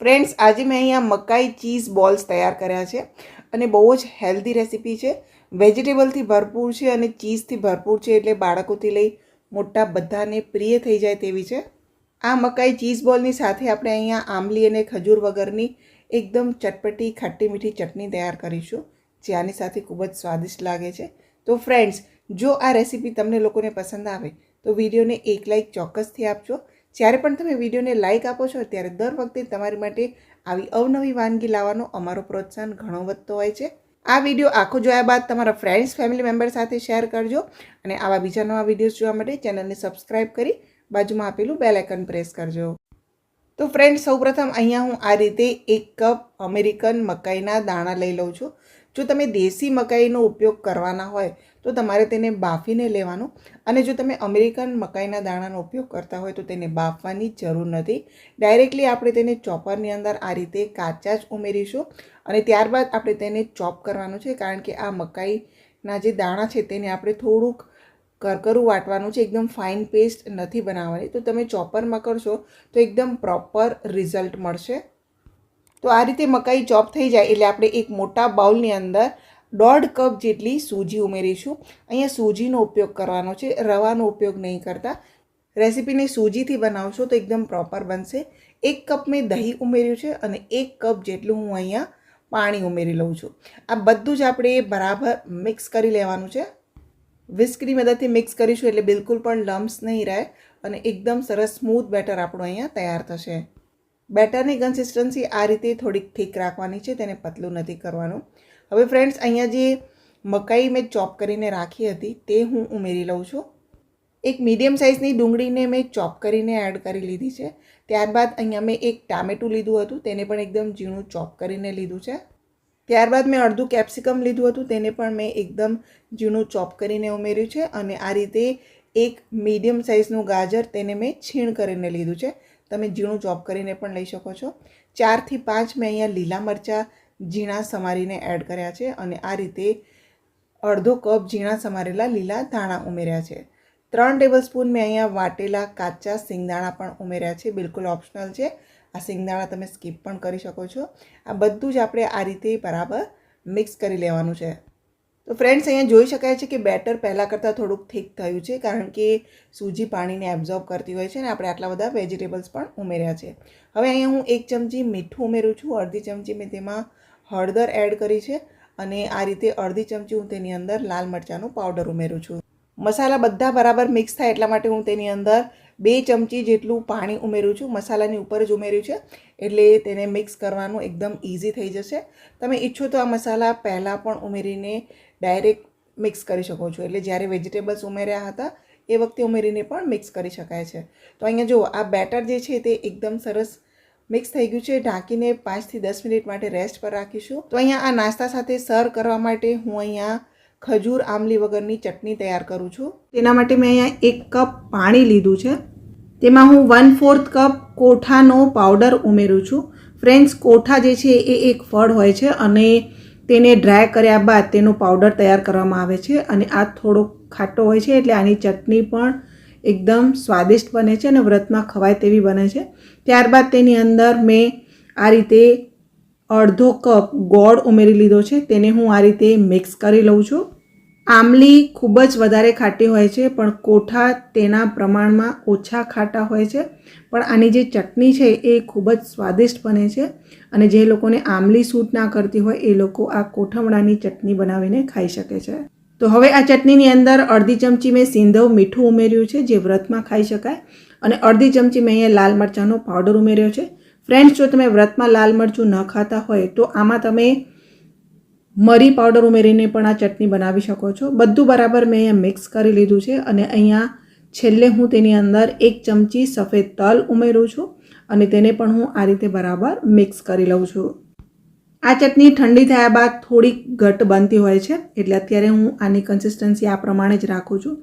Friends, આજે મેં અહીંયા મકાઈ ચીઝ બોલ્સ તૈયાર કર્યા છે અને બહુ જ હેલ્ધી રેસીપી છે. વેજીટેબલથી ભરપૂર છે અને ચીઝથી ભરપૂર છે એટલે બાળકોથી લઈ મોટા બધાને પ્રિય થઈ જાય તેવી છે. આ મકાઈ ચીઝ બોલની સાથે આપણે અહીંયા આંબલી અને ખજૂર વગરની એકદમ ચટપટી, ખાટી મીઠી ચટણી તૈયાર કરીશું, જે આની સાથે ખૂબ જ સ્વાદિષ્ટ લાગે છે. તો ફ્રેન્ડ્સ, જો આ રેસીપી તમને લોકોને પસંદ આવે તો વિડીયોને એક લાઇક ચોક્કસથી આપજો. જ્યારે પણ તમે વિડીયોને લાઇક આપો છો, ત્યારે દર વખતે તમારી માટે આવી અવનવી વાનગી લાવવાનો અમારો પ્રોત્સાહન ઘણો વધતો હોય છે. આ વીડિયો આખો જોયા બાદ તમારા ફ્રેન્ડ્સ ફેમિલી મેમ્બર સાથે શેર કરજો અને આવા બીજા નવા વિડીયોઝ જોવા માટે ચેનલને સબસ્ક્રાઇબ કરી બાજુમાં આપેલું બેલ પ્રેસ કરજો. તો ફ્રેન્ડ સૌપ્રથમ અહીંયા હું આ રીતે એક કપ અમેરિકન મકાઈના દાણા લઈ લઉં છું. જો તમે દેશી મકાઈનો ઉપયોગ કરવાના હોય તો તમારે તેને બાફીને લેવાનું. અને જો તમે અમેરિકન મકાઈના દાણાનો ઉપયોગ કરતા હોય તો તેને બાફવાની જરૂર નથી. ડાયરેક્ટલી આપણે તેને ચોપરની અંદર આ રીતે કાચા જ ઉમેરીશું. અને ત્યારબાદ આપણે તેને ચોપ કરવાનું છે, કારણ કે આ મકાઈના જે દાણા છે તેને આપણે થોડુંક કરકરું વાટવાનું છે. એકદમ ફાઇન પેસ્ટ નથી બનાવવાની. તો તમે ચોપરમાં કરશો તો એકદમ પ્રોપર રિઝલ્ટ મળશે. તો આ રીતે મકાઈ ચોપ થઈ જાય એટલે આપણે એક મોટા બાઉલની અંદર દોઢ કપ જેટલી સૂજી ઉમેરીશું. અહીંયા સૂજીનો ઉપયોગ કરવાનો છે, રવાનો ઉપયોગ નહીં કરતા. રેસીપીને સૂજીથી બનાવશો તો એકદમ પ્રોપર બનશે. એક કપ મેં દહીં ઉમેર્યું છે અને એક કપ જેટલું હું અહીંયા પાણી ઉમેરી લઉં છું. આ બધું જ આપણે બરાબર મિક્સ કરી લેવાનું છે. વિસ્કની મદદથી મિક્સ કરીશું એટલે બિલકુલ પણ લમ્સ નહીં રહે અને એકદમ સરસ સ્મૂથ બેટર આપણું અહીંયા તૈયાર થશે. બેટરની કન્સિસ્ટન્સી આ રીતે થોડીક ઠીક રાખવાની છે, તેને પતલું નથી કરવાનું. હવે ફ્રેન્ડ્સ અહીંયા જે મકાઈ મેં ચોપ કરીને રાખી હતી, તે હું ઉમેરી લઉં છું. એક મીડિયમ સાઇઝની ડુંગળીને મેં ચોપ કરીને એડ કરી લીધી છે. ત્યારબાદ અહીંયા મેં એક ટામેટું લીધું હતું, તેને પણ એકદમ ઝીણું ચોપ કરીને લીધું છે. ત્યારબાદ મેં અડધું કેપ્સિકમ લીધું હતું, તેને પણ મેં એકદમ ઝીણું ચોપ કરીને ઉમેર્યું છે અને આ રીતે એક મીડિયમ સાઇઝનું ગાજર તેને મેં છીણ કરીને લીધું છે. તમે ઝીણું ચોપ કરીને પણ લઈ શકો છો. ચારથી પાંચ મેં અહીંયા લીલા મરચાં ઝીણા સમારીને એડ કર્યા છે અને આ રીતે અડધો કપ ઝીણા સમારેલા લીલા ધાણા ઉમેર્યા છે. ત્રણ ટેબલસ્પૂન મેં અહીંયા વાટેલા કાચા સિંગદાણા પણ ઉમેર્યા છે. બિલકુલ ઓપ્શનલ છે. આ સિંગદાણા તમે સ્કીપ પણ કરી શકો છો. આ બધું જ આપણે આ રીતે બરાબર મિક્સ કરી લેવાનું છે. તો ફ્રેન્ડ્સ અહીંયા જોઈ શકાય છે કે બેટર પહેલાં કરતાં થોડુંક થીક થયું છે, કારણ કે સૂજી પાણીને એબ્ઝોર્બ કરતી હોય છે અને આપણે આટલા બધા વેજીટેબલ્સ પણ ઉમેર્યા છે. હવે અહીંયા હું એક ચમચી મીઠું ઉમેરું છું, અડધી ચમચી મેં તેમાં હળદર એડ કરી છે અને આ રીતે અડધી ચમચી હું તેની અંદર લાલ મરચાંનો પાવડર ઉમેરું છું. મસાલા બધા બરાબર મિક્સ થાય એટલા માટે હું તેની અંદર બે ચમચી જેટલું પાણી ઉમેરું છું, મસાલાની ઉપર જ ઉમેર્યું છે, એટલે તેને મિક્સ કરવાનું એકદમ ઇઝી થઈ જશે. તમે ઈચ્છો તો આ મસાલા પહેલાં પણ ઉમેરીને ડાયરેક્ટ મિક્સ કરી શકો છો. એટલે જ્યારે વેજીટેબલ્સ ઉમેર્યા હતા, એ વખતે ઉમેરીને પણ મિક્સ કરી શકાય છે. તો અહીંયા જુઓ, આ બેટર જે છે તે એકદમ સરસ મિક્સ થઈ ગયું છે. ઢાંકીને પાંચથી દસ મિનિટ માટે રેસ્ટ પર રાખીશું. તો અહીંયા આ નાસ્તા સાથે સર્વ કરવા માટે હું અહીંયા ખજૂર આમલી વગરની ચટણી તૈયાર કરું છું. તેના માટે મેં અહીંયા એક કપ પાણી લીધું છે. તેમાં હું વન ફોર્થ કપ કોઠાનો પાવડર ઉમેરું છું. ફ્રેન્ડ્સ કોઠા જે છે એ એક ફળ હોય છે અને તેને ડ્રાય કર્યા બાદ તેનો પાવડર તૈયાર કરવામાં આવે છે અને આ થોડો ખાટો હોય છે એટલે આની ચટણી પણ એકદમ સ્વાદિષ્ટ બને છે અને વ્રતમાં ખવાય તેવી બને છે. ત્યારબાદ તેની અંદર મેં આ રીતે અડધો કપ ગોળ ઉમેરી લીધો છે. તેને હું આ રીતે મિક્સ કરી લઉં છું. આમલી ખૂબ જ વધારે ખાટી હોય છે, પણ કોઠા તેના પ્રમાણમાં ઓછા ખાટા હોય છે. પણ આની જે ચટણી છે એ ખૂબ જ સ્વાદિષ્ટ બને છે અને જે લોકોને આમલી સૂટ ના કરતી હોય એ લોકો આ કોઠમડાની ચટણી બનાવીને ખાઈ શકે છે. તો હવે આ ચટણીની અંદર અડધી ચમચી મેં સિંધવ મીઠું ઉમેર્યું છે, જે વ્રતમાં ખાઈ શકાય. અને અડધી ચમચી મેં અહીંયા લાલ મરચાંનો પાવડર ઉમેર્યો છે. ફ્રેન્ડ્સ, જો તમે વ્રતમાં લાલ મરચું ન ખાતા હોય તો આમાં તમે મરી પાવડર ઉમેરીને પણ આ ચટણી બનાવી શકો છો. બધું બરાબર મેં અહીંયા મિક્સ કરી લીધું છે અને અહીંયા છેલ્લે હું તેની અંદર એક ચમચી સફેદ તલ ઉમેરું છું અને તેને પણ હું આ રીતે બરાબર મિક્સ કરી લઉં છું. આ ચટણી ઠંડી થયા બાદ થોડીક ઘટ બનતી હોય છે એટલે અત્યારે હું આની કન્સિસ્ટન્સી આ પ્રમાણે જ રાખું છું.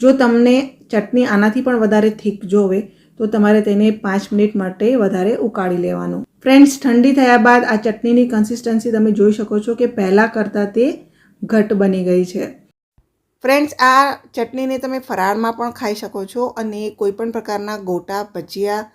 જો તમને ચટણી આનાથી પણ વધારે થીક જોવે તો તમારે તેને પાંચ મિનિટ માટે વધારે ઉકાળી લેવાનું. ફ્રેન્ડ્સ ઠંડી થયા બાદ આ ચટણીની કન્સિસ્ટન્સી તમે જોઈ શકો છો કે પહેલાં કરતાં તે ઘટ બની ગઈ છે. ફ્રેન્ડ્સ આ ચટણીને તમે ફરાળમાં પણ ખાઈ શકો છો અને કોઈપણ પ્રકારના ગોટા, ભજીયા,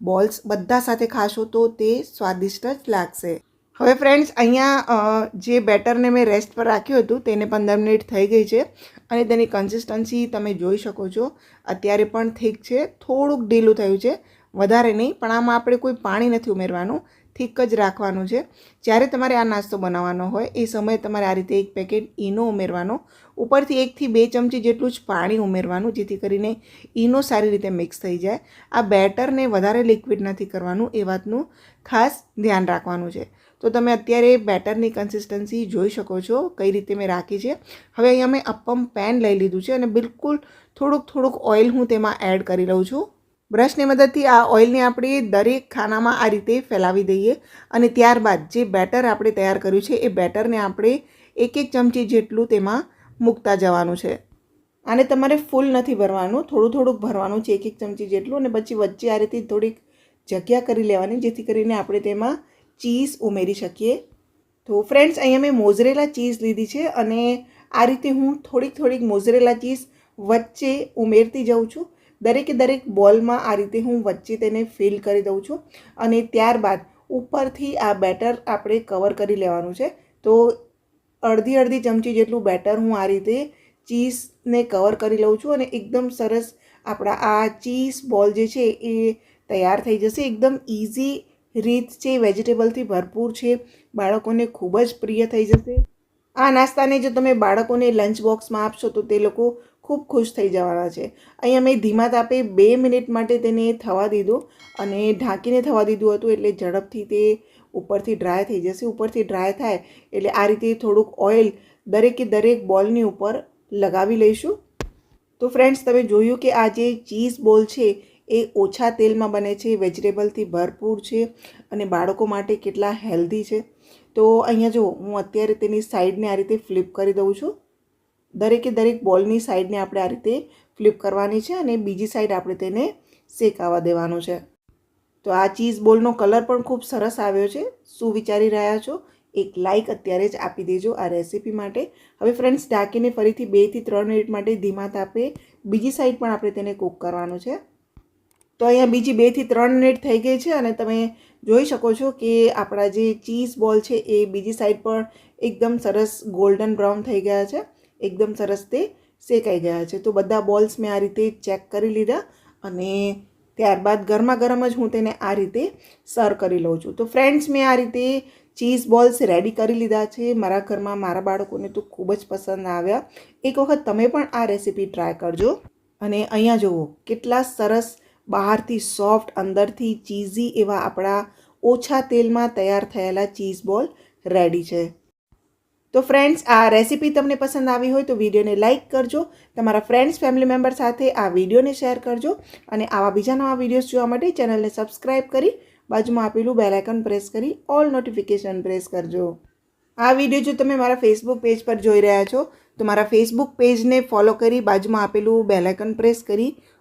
બોલ્સ બધા સાથે ખાશો તો તે સ્વાદિષ્ટ જ લાગશે. હવે ફ્રેન્ડ્સ અહીંયા જે બેટરને મેં રેસ્ટ પર રાખ્યું હતું, તેને પંદર મિનિટ થઈ ગઈ છે અને તેની કન્સિસ્ટન્સી તમે જોઈ શકો છો. અત્યારે પણ થીક છે. થોડુંક ઢીલું થયું છે. વધારે નહીં, પણ આમાં આપણે કોઈ પાણી નથી ઉમેરવાનું. થીક જ રાખવાનું છે. જ્યારે તમારે આ નાસ્તો બનાવવાનો હોય, એ સમયે તમારે આ રીતે એક પેકેટ ઈનો ઉમેરવાનો. ઉપરથી એકથી બે ચમચી જેટલું જ પાણી ઉમેરવાનું, જેથી કરીને ઈનો સારી રીતે મિક્સ થઈ જાય. આ બેટરને વધારે લિક્વિડ નથી કરવાનું, એ વાતનું ખાસ ધ્યાન રાખવાનું છે. તો તમે અત્યારે બેટરની કન્સિસ્ટન્સી જોઈ શકો છો કઈ રીતે મેં રાખી છે. હવે અહીંયા મેં અપમ પેન લઈ લીધું છે અને બિલકુલ થોડુંક થોડુંક ઓઇલ હું તેમાં એડ કરી લઉં છું. બ્રશની મદદથી આ ઓઇલને આપણે દરેક ખાનામાં આ રીતે ફેલાવી દઈએ અને ત્યારબાદ જે બેટર આપણે તૈયાર કર્યું છે એ બેટરને આપણે એક એક ચમચી જેટલું તેમાં મૂકતા જવાનું છે. આને તમારે ફૂલ નથી ભરવાનું, થોડું થોડુંક ભરવાનું છે એક એક ચમચી જેટલું અને પછી વચ્ચે આ રીતે થોડીક જગ્યા કરી લેવાની જેથી કરીને આપણે તેમાં ચીઝ ઉમેરી શકીએ. તો ફ્રેન્ડ્સ અહીંયા મેં મોઝરેલા ચીઝ લીધી છે અને આ રીતે હું થોડીક થોડીક મોઝરેલા ચીઝ વચ્ચે ઉમેરતી જાઉં છું. દરેકે દરેક બોલમાં આ રીતે હું વચ્ચે તેને ફિલ કરી દઉં છું અને ત્યારબાદ ઉપરથી આ બેટર આપણે કવર કરી લેવાનું છે. તો અડધી અડધી ચમચી જેટલું બેટર હું આ રીતે ચીઝને કવર કરી લઉં છું અને એકદમ સરસ આપણા આ ચીઝ બોલ જે છે એ તૈયાર થઈ જશે. એકદમ ઇઝી રીત છે, વેજીટેબલથી ભરપૂર છે, બાળકોને ખૂબ જ પ્રિય થઈ જશે. આ નાસ્તાને જો તમે બાળકોને લંચ બોક્સમાં આપશો તો તે લોકો ખૂબ ખુશ થઈ જવાના છે. અહીંયા મેં ધીમા તાપે બે મિનિટ માટે તેને થવા દીધું અને ઢાંકીને થવા દીધું હતું એટલે ઝડપથી તે ઉપરથી ડ્રાય થઈ જશે. ઉપરથી ડ્રાય થાય એટલે આ રીતે થોડુંક ઓઇલ દરેકે દરેક બોલની ઉપર લગાવી લઈશું. તો ફ્રેન્ડ્સ તમે જોયું કે આ જે ચીઝ બોલ છે એ ઓછા તેલમાં બને છે વેજીટેબલથી ભરપૂર છે અને બાળકો માટે કેટલા હેલ્ધી છે. તો અહીંયા જો હું અત્યારે તેની સાઈડને આ રીતે ફ્લિપ કરી દઉં છું. દરેકે દરેક બોલની સાઈડને આપણે આ રીતે ફ્લિપ કરવાની છે અને બીજી સાઈડ આપણે તેને શેકાવા દેવાનું છે. તો આ ચીઝ બોલનો કલર પણ ખૂબ સરસ આવ્યો છે. શું વિચારી રહ્યા છો? એક લાઇક અત્યારે જ આપી દેજો આ રેસીપી માટે. હવે ફ્રેન્ડ્સ, ઢાંકીને ફરીથી બેથી ત્રણ મિનિટ માટે ધીમા તાપે બીજી સાઈડ પણ આપણે તેને કૂક કરવાનું છે. તો અહીંયા બીજી બેથી ત્રણ મિનિટ થઈ ગઈ છે અને તમે જોઈ શકો છો કે આપણા જે ચીઝ બોલ છે એ બીજી સાઈડ પર એકદમ સરસ ગોલ્ડન બ્રાઉન થઈ ગયા છે. એકદમ સરસ તે શેકાઈ ગયા છે. તો બધા બોલ્સ મેં આ રીતે ચેક કરી લીધા અને ત્યારબાદ ગરમા ગરમ જ હું તેને આ રીતે સર્વ કરી લઉં છું. તો ફ્રેન્ડ્સ, મેં આ રીતે ચીઝ બોલ્સ રેડી કરી લીધા છે. મારા ઘરમાં મારા બાળકોને તો ખૂબ જ પસંદ આવ્યા. એક વખત તમે પણ આ રેસીપી ટ્રાય કરજો. અને અહીંયા જુઓ કેટલા સરસ બહારથી સોફ્ટ, અંદરથી ચીઝી એવા આપણા ઓછા તેલમાં તૈયાર થયેલા ચીઝ બોલ રેડી છે. તો ફ્રેન્ડ્સ, આ રેસીપી તમને પસંદ આવી હોય તો વિડીયોને લાઇક કરજો, તમારા ફ્રેન્ડ્સ, ફેમિલી મેમ્બર સાથે આ વિડીયોને શેર કરજો અને આવા બીજા નવા વિડીયોઝ જોવા માટે ચેનલને સબસ્ક્રાઈબ કરી બાજુમાં આપેલું બેલાઇકન પ્રેસ કરી ઓલ નોટિફિકેશન પ્રેસ કરજો. આ વીડિયો જો તમે મારા ફેસબુક પેજ પર જોઈ રહ્યા છો, તો મારા ફેસબુક પેજને ફોલો કરી બાજુમાં આપેલું બેલાઇકન પ્રેસ કરી